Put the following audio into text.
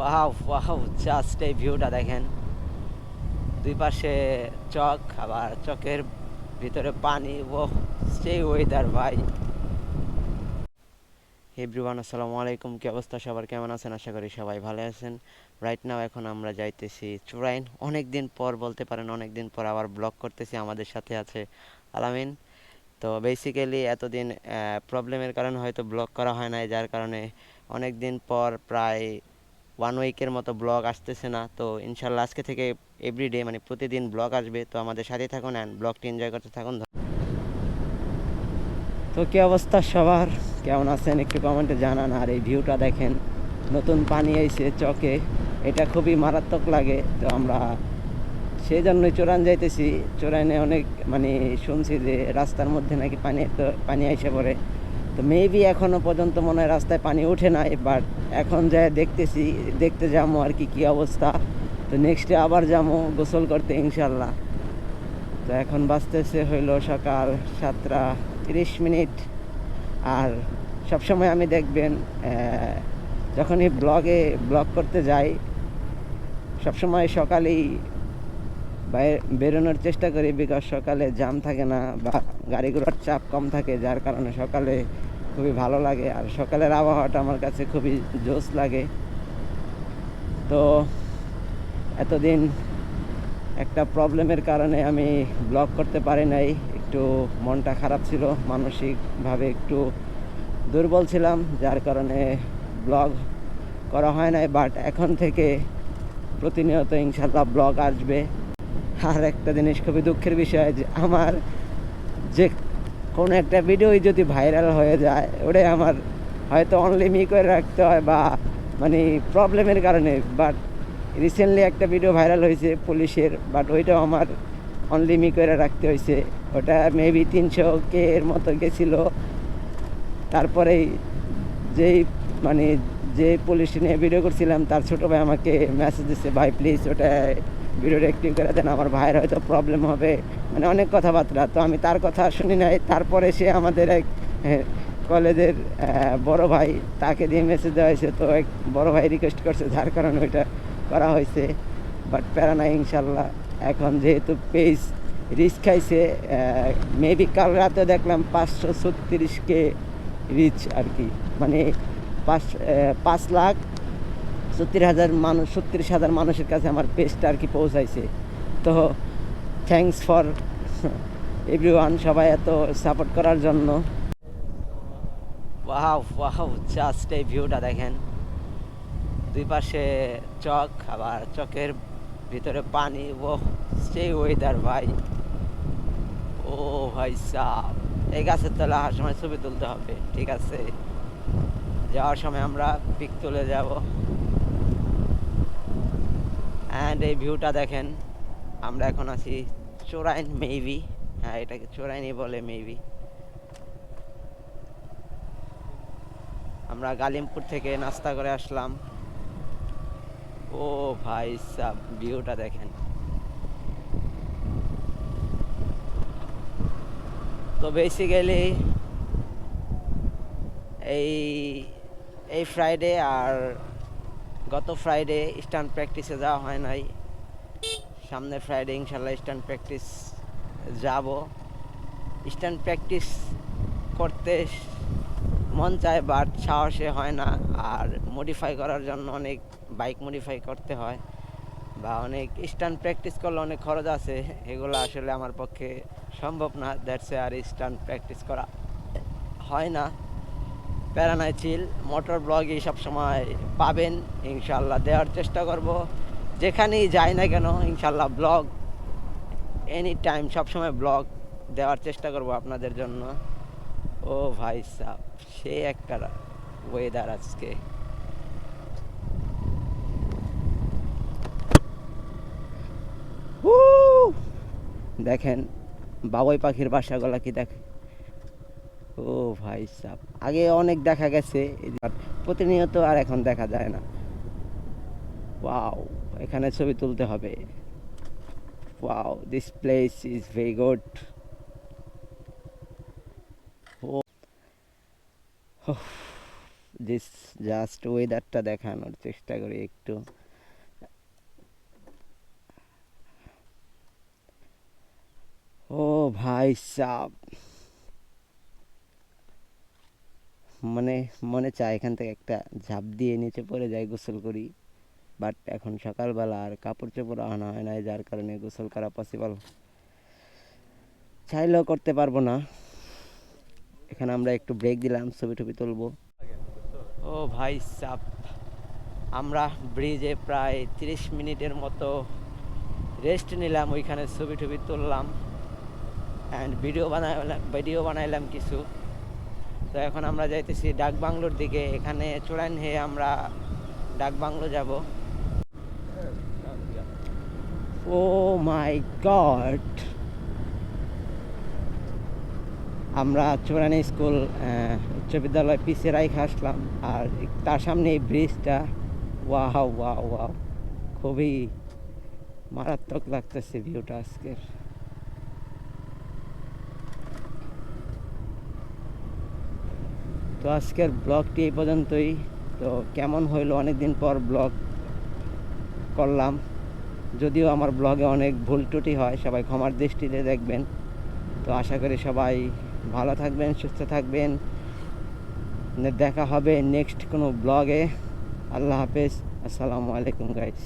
Wow just এই ভিউটা দেখেন। দুই পাশে চক, আবার চকের ভিতরে পানি। ও সেই ওয়েদার ভাই। এভরিওয়ান আসসালামু আলাইকুম। কি অবস্থা? সবার কেমন আছেন? আশা করি সবাই ভালো আছেন। রাইট নাও এখন আমরা যাইতেছি চুরাইন অনেক দিন পর বলতে পারেন অনেক দিন পর আবার ব্লগ করতেছি। আমাদের সাথে আছে আলামিন। তো বেসিক্যালি এতদিন প্রবলেমের কারণে হয়তো ব্লগ করা হয় নাই। যার কারণে অনেক দিন পর প্রায় ওয়ান উইকের মতো ব্লগ আসতেছে না। তো ইনশাল্লাহ আজকে থেকে এভরিডে মানে প্রতিদিন ব্লগ আসবে। তো আমাদের সাথে থাকুন অ্যান্ড ব্লগটি এনজয় করতে থাকুন। তো কি অবস্থা সবার? কেমন আছেন? একটু কমেন্টে জানান। আর এই ভিউটা দেখেন, নতুন পানি আইছে চকে। এটা খুবই মারাত্মক লাগে। তো আমরা সেই জন্যই চোরান যাইতেছি। চোরাইনে অনেক মানে শুনছি যে রাস্তার মধ্যে নাকি পানি তো পানি আইসে পড়ে। তো মেবি এখনও পর্যন্ত মনে হয় রাস্তায় পানি ওঠে নাই বাট এখন যা দেখতেছি, দেখতে যাব আর কি, কী অবস্থা। তো নেক্সটে আবার যাব গোসল করতে, ইনশাল্লাহ। তো এখন বাঁচতেছে হইল সকাল সাতটা তিরিশ মিনিট। আর সবসময় আমি দেখবেন যখনই ব্লগে ব্লগ করতে যাই, সবসময় সকালেই বেরোনোর চেষ্টা করি বিকজ সকালে জ্যাম থাকে না বা গাড়ি ঘোড়ার চাপ কম থাকে, যার কারণে সকালে খুবই ভালো লাগে আর সকালের আবহাওয়াটা আমার কাছে খুবই জোস লাগে। তো এতদিন একটা প্রবলেমের কারণে আমি ব্লগ করতে পারি নাই, একটু মনটা খারাপ ছিল, মানসিকভাবে একটু দুর্বল ছিলাম, যার কারণে ব্লগ করা হয় নাই বাট এখন থেকে প্রতিনিয়ত ইনশাল্লাহ ব্লগ আসবে। আর একটা জিনিস খুবই দুঃখের বিষয় যে আমার যে কোনো একটা ভিডিওই যদি ভাইরাল হয়ে যায়, ওটাই আমার হয়তো অনলি মি করে রাখতে হয় বা মানে প্রবলেমের কারণে। বাট রিসেন্টলি একটা ভিডিও ভাইরাল হয়েছে পুলিশের বাট ওইটাও আমার অনলি মি করে রাখতে হয়েছে। ওটা মেবি তিনশো কে এর মতো গেছিল। তারপরেই যেই মানে যে পুলিশ নিয়ে ভিডিও করছিলাম, তার ছোটো ভাই আমাকে মেসেজ দিচ্ছে ভাই প্লিজ ওটা ভিডিওটা অ্যাক্টিভ করে দেন, আমার ভাইয়ের হয়তো প্রবলেম হবে। মানে অনেক কথাবার্তা। তো আমি তার কথা শুনি নাই। তারপরে সে আমাদের এক কলেজের বড় ভাই তাকে দিয়ে মেসেজ দেওয়া হয়েছে। তো এক বড় ভাই রিকোয়েস্ট করছে, যার কারণে ওইটা করা হয়েছে। বাট প্যারা নাই, ইনশাল্লাহ। এখন যেহেতু পেজ রিচ খাইছে মেবি কাল রাতে দেখলাম পাঁচশো ছত্রিশকে রিচ আর কি। মানে পাঁচ পাঁচ লাখ সত্তর হাজার মানুষ, ছত্রিশ হাজার মানুষের কাছে আমার পেজটা আর কি পৌঁছাইছে। তো থ্যাংকস ফর এভরিওয়ান সবাই এত সাপোর্ট করার জন্য। ওয়াও ওয়াও জাস্ট এই ভিউটা দেখেন। দুই পাশে চক, আবার চকের ভিতরে পানি। ও সেই ওয়েদার ভাই। ও ভাই সাহ এই গাছের তলা সময় ছবি তুলতে হবে, ঠিক আছে? যাওয়ার সময় আমরা পিক তুলে যাব। অ্যান্ড এই ভিউটা দেখেন, আমরা এখন আছি চোরাইন মেবি হ্যাঁ এটাকে চোরাইনই বলে মেবি আমরা গালিমপুর থেকে নাস্তা করে আসলাম। ও ভাই সাব ভিউটা দেখেন। তো বেসিক্যালি এই এই ফ্রাইডে আর গত ফ্রাইডে স্টান্ট প্র্যাকটিসে যাওয়া হয় নাই। সামনে ফ্রাইডে ইনশাল্লাহ স্টান্ট প্র্যাকটিস যাব। স্টান্ট প্র্যাকটিস করতে মন চায় বাট সাহসে হয় না আর মডিফাই করার জন্য অনেক বাইক মডিফাই করতে হয় বা অনেক স্টান্ট প্র্যাকটিস করলে অনেক খরচ আছে। এগুলো আসলে আমার পক্ষে সম্ভব না। দ্যাটসে আর স্টান্ট প্র্যাকটিস করা হয় না। প্যারানাই চিল মোটর ব্লগই সবসময় পাবেন ইনশাল্লাহ দেওয়ার চেষ্টা করব। যেখানেই যাই না কেন ইনশাল্লাহ ব্লগ এনি টাইম সবসময় ব্লগ দেওয়ার চেষ্টা করব আপনাদের জন্য। ও ভাই সাহ সে একটা ওয়েদার আজকে! দেখেন, বাবুই পাখির বাসাগুলা কি দেখেন ও ভাই সাহ আগে অনেক দেখা গেছে প্রতিনিয়ত আর এখন দেখা যায় না। ওয়াও, এখানে ছবি তুলতে হবে। Wow this place is very good this just ওয়েদারটা দেখানোর চেষ্টা করি একটু। ও ভাই সাব। মানে মনে চায় এখান থেকে একটা ঝাঁপ দিয়ে নিচে পড়ে যাই গোসল করি। বাট এখন সকালবেলা আর কাপড় চোপড় আনা হয় না যার কারণে গোসল করা পসিবল চাইলেও করতে পারব না। এখানে আমরা একটু ব্রেক দিলাম ছবি টবি তুলবো। ও ভাই সাপ। আমরা ব্রিজে প্রায় তিরিশ মিনিটের মতো রেস্ট নিলাম, ওইখানে ছবি টবি তুললাম। অ্যান্ড ভিডিও বানাইলাম ভিডিও বানাইলাম কিছু। তো এখন আমরা যাইতেছি ডাক বাংলোর দিকে। এখানে চূড়ান হয়ে আমরা ডাক বাংলো যাব। Oh my god! আমরা চূড়ানি স্কুল উচ্চ বিদ্যালয় পিছিয়ে রাইখে আসলাম। আর তার সামনে এই ব্রিজটা, ওয়াও ওয়াও ওয়াও, খুবই মারাত্মক লাগতেছে ভিউটা আজকের। তো আজকের ব্লগটি এই পর্যন্তই। তো কেমন হইল অনেক দিন পর ব্লগ করলাম। যদিও আমার ব্লগে অনেক ভুল ত্রুটি হয়, সবাই ক্ষমার দৃষ্টিতে দেখবেন। তো আশা করি সবাই ভালো থাকবেন, সুস্থ থাকবেন। দেখা হবে নেক্সট কোনো ব্লগে। আল্লাহ হাফেজ। আসসালামু আলাইকুম গাইস